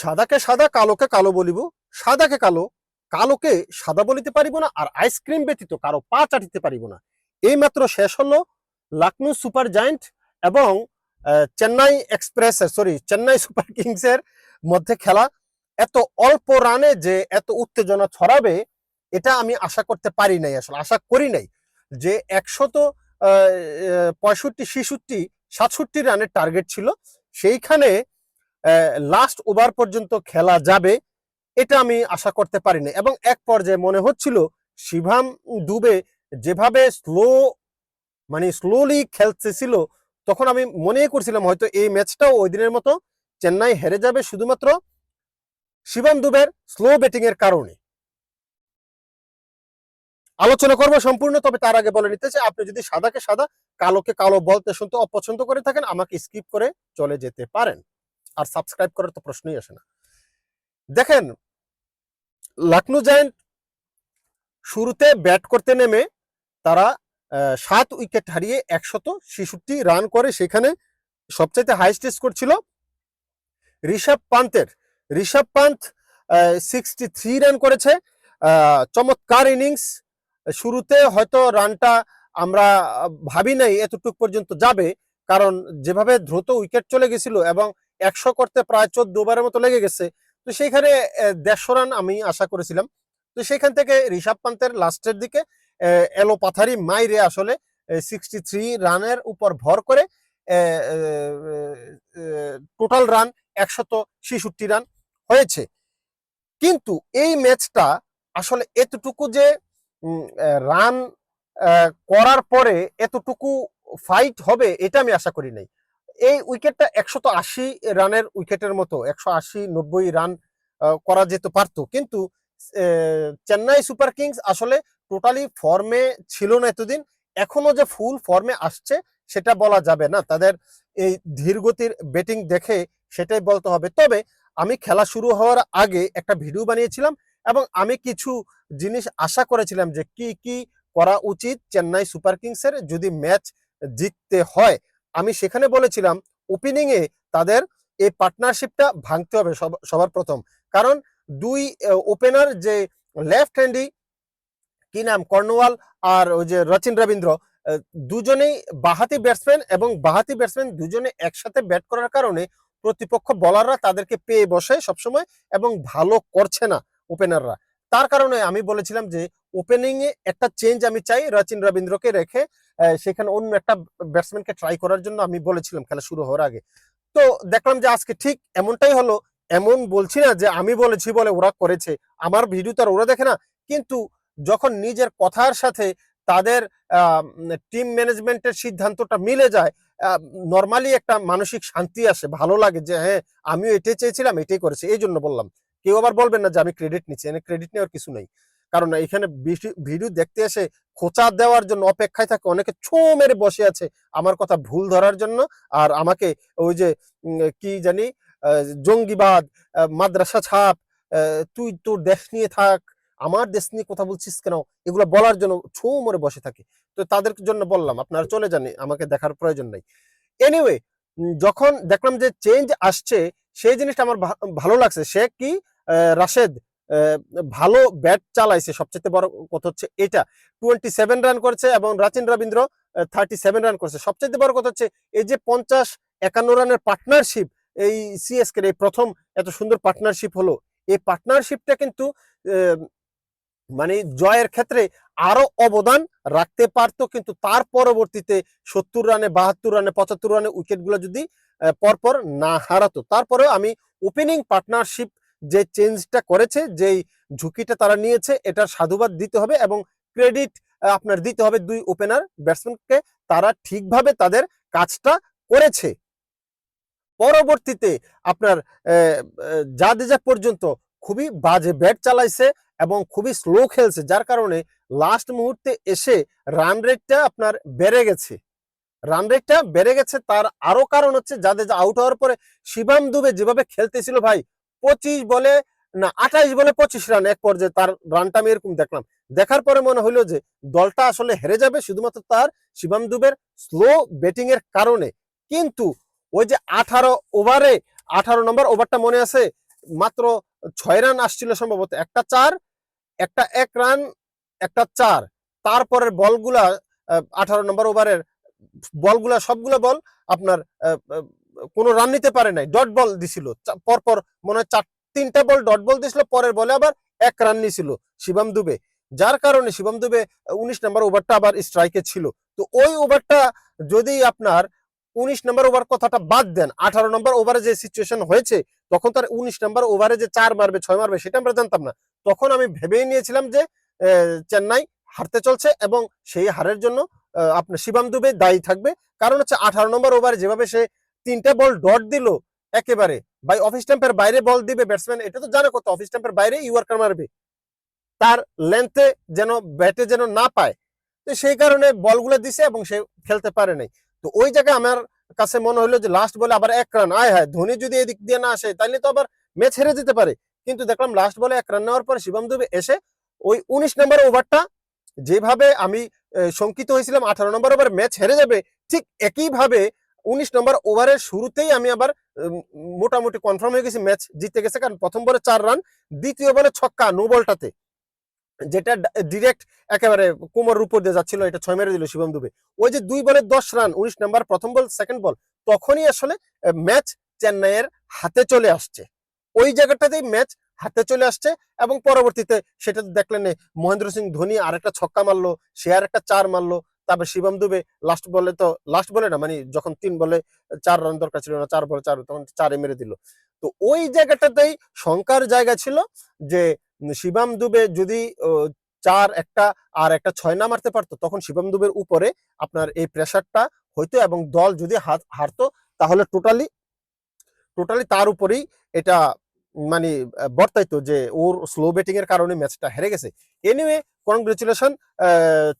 সাদাকে সাদা, কালোকে কালো বলিব। সাদাকে কালো, কালোকে সাদা বলিতে পারিব না আর আইসক্রিম ব্যতীত কারও পা চাটিতে পারিব না। এই মাত্র শেষ হলো লাকনো সুপার জায়েন্ট এবং Chennai express sorry Chennai super কিংসের মধ্যে খেলা। এত অল্প রানে যে এত উত্তেজনা ছড়াবে, এটা আমি আশা করতে পারি নাই, আসলে আশা করি নাই যে একশত পঁয়ষট্টি, ছেষট্টি, সাতষট্টি রানের টার্গেট ছিল। সেইখানে লাস্ট ওভার পর্যন্ত খেলা যাবে, এটা আমি আশা করতে পারিনি। এবং এক পর্যায়ে মনে হচ্ছিল শিভাম দুবে যেভাবে স্লো মানে স্লোলি খেলতেছিল, তখন আমি মনে করছিলাম হয়তো এই ম্যাচটাও ওই দিনের মতো চেন্নাই হেরে যাবে শুধুমাত্র শিবাম দুবের স্লো ব্যাটিং এর কারণে। আলোচনা করব সম্পূর্ণ, তবে তার আগে বলে নিতে চাই, আপনি যদি সাদাকে সাদা, কালোকে কালো বলতে শুনতে অপছন্দ করে থাকেন, আমাকে স্কিপ করে চলে যেতে পারেন। আর সাবস্ক্রাইব করার তো প্রশ্নই আসে না। দেখেন লখনৌ জায়েন্ট শুরুতে ব্যাট করতে নেমে তারা সাত উইকেট হারিয়ে একশত ছেষট্টি রান করে। সেখানে সবচাইতে হাইস্ট স্কোর ছিল Rishabh পান্তের। Rishabh Pant sixty three run করেছে। চমৎকার ইনিংস শুরুতে হয়তো রানটা আমরা ভাবি নাই, এতটুক পর্যন্ত যাবে। কারণ যেভাবে দ্রুত উইকেট চলে গেছিল এবং একশো করতে প্রায় চোদ্দ ওভারের মতো লেগে গেছে। তো সেইখানে দেড়শো রান আমি আশা করেছিলাম। তো সেখান থেকে ঋষভ পান্তের লাস্টের দিকে এলো পাথারি মাইরে আসলে সিক্সটি থ্রি রানের উপর ভর করে টোটাল রান একশত ছেষট্টি রান হয়েছে। কিন্তু এই ম্যাচটা আসলে এতটুকু যে রান করার পরে এতটুকু ফাইট হবে, এটা আমি আশা করি নাই। এই উইকেটটা একশত আশি রানের উইকেটের মতো, একশো আশি, নব্বই রান করা যেতে পারতো। কিন্তু চেন্নাই সুপার কিংস আসলে টোটালি ফর্মে ছিল না এতদিন। এখনও যে ফুল ফর্মে আসছে, সেটা বলা যাবে না। তাদের এই ধীরগতির ব্যাটিং দেখে সেটাই বলতে হবে। তবে, আমি খেলা শুরু হওয়ার আগে একটা ভিডিও বানিয়েছিলাম এবং আমি কিছু জিনিস আশা করেছিলাম যে কি কি করা উচিত চেন্নাই সুপার কিংসের যদি ম্যাচ জিততে হয়। আমি সেখানে বলেছিলাম ওপেনিং এ তাদের এই পার্টনারশিপটা ভাঙতে হবে সবার প্রথম। কারণ দুই ওপেনার যে লেফট হ্যান্ডি কি নাম? কর্নওয়াল আর ওই যে রচিন রবীন্দ্র দুজনেই বাহাতি ব্যাটসম্যান এবং বাহাতি ব্যাটসম্যান দুজনে একসাথে ব্যাট করার কারণে প্রতিপক্ষ বলাররা তাদেরকে পেয়ে বসে সবসময় এবং ভালো করছে না ওপেনাররা তার কারণে আমি বলেছিলাম যে ওপেনিং এ একটা চেঞ্জ আমি চাই রচিন রবীন্দ্রকে রেখে। সেখানে অন্য একটা ব্যাটসম্যানকে ট্রাই করার জন্য আমি বলেছিলাম খেলা শুরু হওয়ার আগে। তো দেখলাম যে আজকে ঠিক এমনটাই হলো, এমন বলছি না যে আমি বলেছি বলে ওরা করেছে, আমার ভিডিও তো আর ওরা দেখে না। কিন্তু যখন নিজের কথার সাথে তাদের টিম ম্যানেজমেন্টের সিদ্ধান্তটা মিলে যায় নর্মালি একটা মানসিক শান্তি আসে, ভালো লাগে যে হ্যাঁ আমিও এটাই চেয়েছিলাম, এটাই করেছি, এই জন্য বললাম। কেউ আবার বলবেন না যে আমি ক্রেডিট নিচ্ছি ক্রেডিট নেওয়ার কিছু নেই। কারণ এখানে ভিডিও দেখতে এসে খোঁচা দেওয়ার জন্য, অপেক্ষায় থাকে, অনেকে ছো মেরে বসে আছে। আমার কথা ভুল ধরার জন্য, আর আমাকে ওই যে কি জানি জঙ্গিবাদ মাদ্রাসা ছাপ তুই তোর দেশ নিয়ে থাক, আমার দেশ নিয়ে কথা বলছিস কেন? এগুলো বলার জন্য ছৌ মরে বসে থাকে। তো তাদের জন্য বললাম, আপনারা চলে যান, আমাকে দেখার প্রয়োজন নাই। এনিওয়ে যখন দেখলাম যে চেঞ্জ আসছে, সেই জিনিসটা আমার ভালো লাগছে। সে কি? রাশেদ ভালো ব্যাট চালাইছে। সবচেয়ে বড় কথা হচ্ছে এটা। টোয়েন্টি সেভেন রান করেছে এবং Rachin Ravindra thirty seven run করেছে। সবচেয়ে বড় কথা হচ্ছে এই যে পঞ্চাশ একান্ন রানের পার্টনারশিপ এই সিএসকে এই প্রথম এত সুন্দর পার্টনারশিপ হলো। এই পার্টনারশিপটা কিন্তু মানে জয়ের ক্ষেত্রে আরও অবদান রাখতে পারতো। কিন্তু তার পরবর্তীতে সত্তর রানে, বাহাত্তর রানে, পঁচাত্তর রানে উইকেটগুলো যদি পরপর না হারাতো। তারপরেও আমি ওপেনিং পার্টনারশিপ যে চেঞ্জটা করেছে, যেই ঝুঁকিটা তারা নিয়েছে, এটার সাধুবাদ দিতে হবে এবং ক্রেডিট আপনার দিতে হবে দুই ওপেনার ব্যাটসম্যানকে। তারা ঠিকভাবে তাদের কাজটা করেছে। পরবর্তীতে আপনার জাদেজা পর্যন্ত খুবই বাজে ব্যাট চালাইছে এবং খুবই স্লো খেলছে, যার কারণে লাস্ট মুহূর্তে এসে রান রেটটা আপনার বেড়ে গেছে। রান রেটটা বেড়ে গেছে, তার আরও কারণ হচ্ছে যাদের আউট হওয়ার পরে শিবাম দুবে যেভাবে খেলতেছিল ভাই পঁচিশ বলে, না, আঠাইশ বলে পঁচিশ রান এক পর্যায়ে তার রানটা আমি এরকম দেখলাম। দেখার পরে মনে হলো যে, দলটা আসলে হেরে যাবে, শুধুমাত্র তার শিবাম দুবের স্লো ব্যাটিং এর কারণে। কিন্তু ওই যে আঠারো ওভারে আঠারো নম্বর ওভারটা মনে আছে? মাত্র ছয় রান আসছিল সম্ভবত। একটা চার, একটা এক রান একটা চার। তারপরের বলগুলা আঠারো নম্বর ওভারের বলগুলা, সবগুলো বল আপনার কোনো রান নিতে পারে নাই ডট বল দিছিল। পরপর মনে হয় চার, তিনটা বল ডট বল দিছিল, পরের বলে আবার এক রান নিছিল শিবাম দুবে। যার কারণে শিবম দুবে উনিশ নম্বর ওভারটা আবার স্ট্রাইকে ছিল। তো ওই ওভারটা যদি আপনার উনিশ নম্বর ওভার কথাটা বাদ দেন, আঠারো নম্বর ওভারে যে সিচুয়েশন হয়েছে, তখন তার উনিশ নম্বর ওভারে যে চার মারবে, ছয় মারবে, সেটা আমরা জানতাম না। তখন আমি ভেবেই নিয়েছিলাম যে চেন্নাই হারতে চলছে এবং সেই হারের জন্য আপনার শিবাম দুবে দায়ী থাকবে। কারণ হচ্ছে আঠারো নম্বর ওভারে যেভাবে সে তিনটা বল ডট দিল একেবারে। ভাই অফিস স্ট্যাম্পের বাইরে বল দিবে ব্যাটসম্যান এটা তো জানে কত? অফিস স্ট্যাম্পের বাইরে ইউয়ার্কার মারবে। তার লেন্থে যেন ব্যাটে যেন না পায়, তো সেই কারণে বলগুলো দিছে এবং সে খেলতে পারে নাই। তো ওই জায়গায় আমার কাছে মনে হলো যে লাস্ট বলে আবার এক রান আয় হায়, ধোনি যদি এদিক দিয়ে না আসে তাহলে তো আবার ম্যাচ হেরে যেতে পারে। কিন্তু দেখলাম লাস্ট বলে এক রান নেওয়ার পরে শিবম দুবে এসে ওই উনিশ নম্বর ওভারটা যেভাবে আমি শঙ্কিত হয়েছিলাম, আঠারো নম্বর ওভার ম্যাচ হেরে যাবে, ঠিক একইভাবে উনিশ নম্বর ওভারের শুরুতেই আমি আবার মোটামুটি কনফার্ম হয়ে গেছি ম্যাচ জিতে গেছে। কারণ প্রথম বলে চার রান দ্বিতীয় বলে ছক্কা নো বলটাতে যেটা ডিরেক্ট একেবারে কোমরের উপর দিয়ে যাচ্ছিল, এটা ছয় মেরে দিল শিবম দুবে। ওই যে দুই বলে দশ রান উনিশ নাম্বার প্রথম বল সেকেন্ড বল তখনই আসলে ম্যাচ চেন্নাইয়ের হাতে চলে আসছে। ওই জায়গাটাতেই ম্যাচ হাতে চলে আসছে এবং পরবর্তীতে সেটা দেখলেন মহেন্দ্র সিং ধোনি আরেকটা ছক্কা মারলো, সে আর একটা চার মারলো তারপর শিবম দুবে লাস্ট বলে তো লাস্ট বলে না মানে যখন তিন বলে চার রান দরকার ছিল না, চার বলে চার, তখন চারে মেরে দিল। তো ওই জায়গাটাতেই শঙ্কার জায়গা ছিল যে শিবাম দুবে যদি চার একটা আর একটা ছয় না মারতে পারতো, তখন শিবাম দুবের উপরে আপনার এই প্রেসারটা হইতো এবং দল যদি হাত হারতো, তাহলে টোটালি টোটালি তার উপরেই এটা মানে বর্তাইতো যে ওর স্লো ব্যাটিং এর কারণে ম্যাচটা হেরে গেছে। Anyway congratulation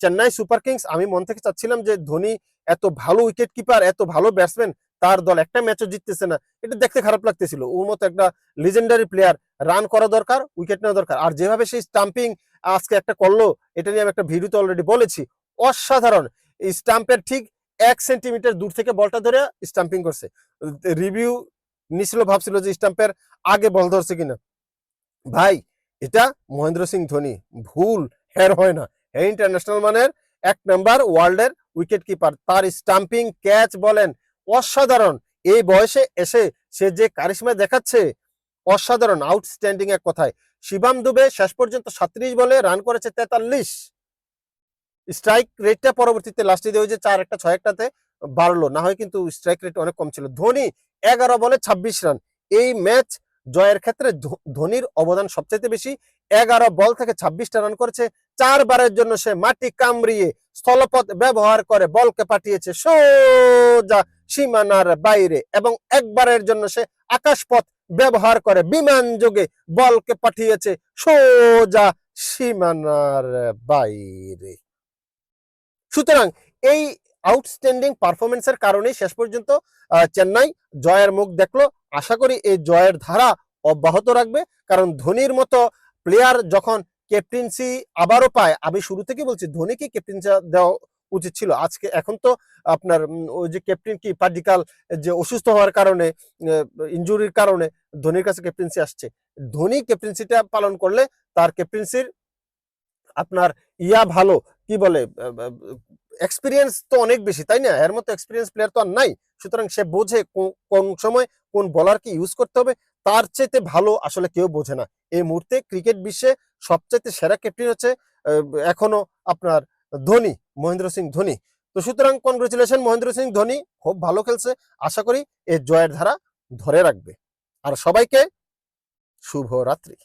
Chennai super kings. আমি মন থেকে চাচ্ছিলাম যে ধোনি এত ভালো উইকেট কিপার এত ভালো ব্যাটসম্যান তার দল একটা ম্যাচও জিততেছে না। এটা দেখতে খারাপ লাগতেছিল। ওর মতো একটা লিজেন্ডারি প্লেয়ার রান করা দরকার উইকেট নেওয়া দরকার। আর যেভাবে সেই স্টাম্পিং আজকে একটা করল, এটা নিয়ে আমি একটা ভিডিওতে অলরেডি বলেছি। অসাধারণ। স্টাম্পের ঠিক এক সেন্টিমিটার দূর থেকে বলটা ধরে স্টাম্পিং করছে। রিভিউ নিছিল, ভাবছিল যে স্টাম্পের আগে বল ধরছে কিনা। ভাই, এটা মহেন্দ্র সিং ধোনি, ভুল, হের হয় না। হে ইন্টারন্যাশনাল মানের এক নাম্বার ওয়ার্ল্ডের উইকেট কিপার তার স্টাম্পিং ক্যাচ বলেন, অসাধারণ। এই বয়সে এসে সে যে কারিশমা দেখাচ্ছে, অসাধারণ আউটস্ট্যান্ডিং এক কথায়। শিবাম দুবে শেষ পর্যন্ত সাত্রিশ বলে রান করেছে তেতাল্লিশ। স্ট্রাইক রেটটা পরবর্তীতে লাস্টে দিয়ে যে চার একটা, ছয় একটাতে। বাড়লো। না হয় কিন্তু স্ট্রাইক রেট অনেক কম ছিল। ধোনি এগারো বলে ছাব্বিশ রান। এই ম্যাচ জয়ের ক্ষেত্রে ধোনির অবদান সবচেয়ে বেশি। এগারো বল থেকে ছাব্বিশটা রান করেছে। চারবারের জন্য সে মাটি কামড়িয়ে স্থলপথ ব্যবহার করে বলকে পাঠিয়েছে সোজা সীমানার বাইরে এবং একবারের জন্য সে আকাশপথ ব্যবহার করে বিমান যোগে বলকে পাঠিয়েছে সোজা সীমানার বাইরে। সুতরাং এই আউটস্ট্যান্ডিং পারফরমেন্সের কারণেই শেষ পর্যন্ত চেন্নাই জয়ের মুখ দেখল। আশা করি এই জয়ের ধারা অব্যাহত রাখবে। কারণ ধোনির মতো প্লেয়ার যখন ক্যাপ্টেন্সি আবারও পায়, আমি শুরু থেকে বলছি, ধোনিকে ক্যাপ্টেন্সি দেওয়া উচিত ছিল। আজকে এখন তো আপনার ওই যে ক্যাপ্টেন কি, পার্টিকাল, যে অসুস্থ হওয়ার কারণে ইনজুরির কারণে ধোনির কাছে ক্যাপ্টেন্সি আসছে। ধোনি ক্যাপ্টেন্সিটা পালন করলে তার ক্যাপ্টেন্সির আপনার ইয়া ভালো, কি বলে এক্সপিরিয়েন্স তো অনেক বেশি, তাই না? এর মতো এক্সপিরিয়েন্স প্লেয়ার তো আর নাই। সুতরাং সে বোঝে কোন সময় কোন বলারকে ইউজ করতে হবে। তার চাইতে ভালো আসলে কেউ বোঝে না। এই মুহূর্তে ক্রিকেট বিশ্বে সবচাইতে সেরা ক্যাপ্টেন হচ্ছে এখনও আপনার ধোনি, মহেন্দ্র সিং ধোনি। তো সুতরাং কনগ্রেচুলেশন মহেন্দ্র সিং ধোনি, খুব ভালো খেলছে। আশা করি এই জয়ের ধারা ধরে রাখবে। আর সবাইকে শুভ রাত্রি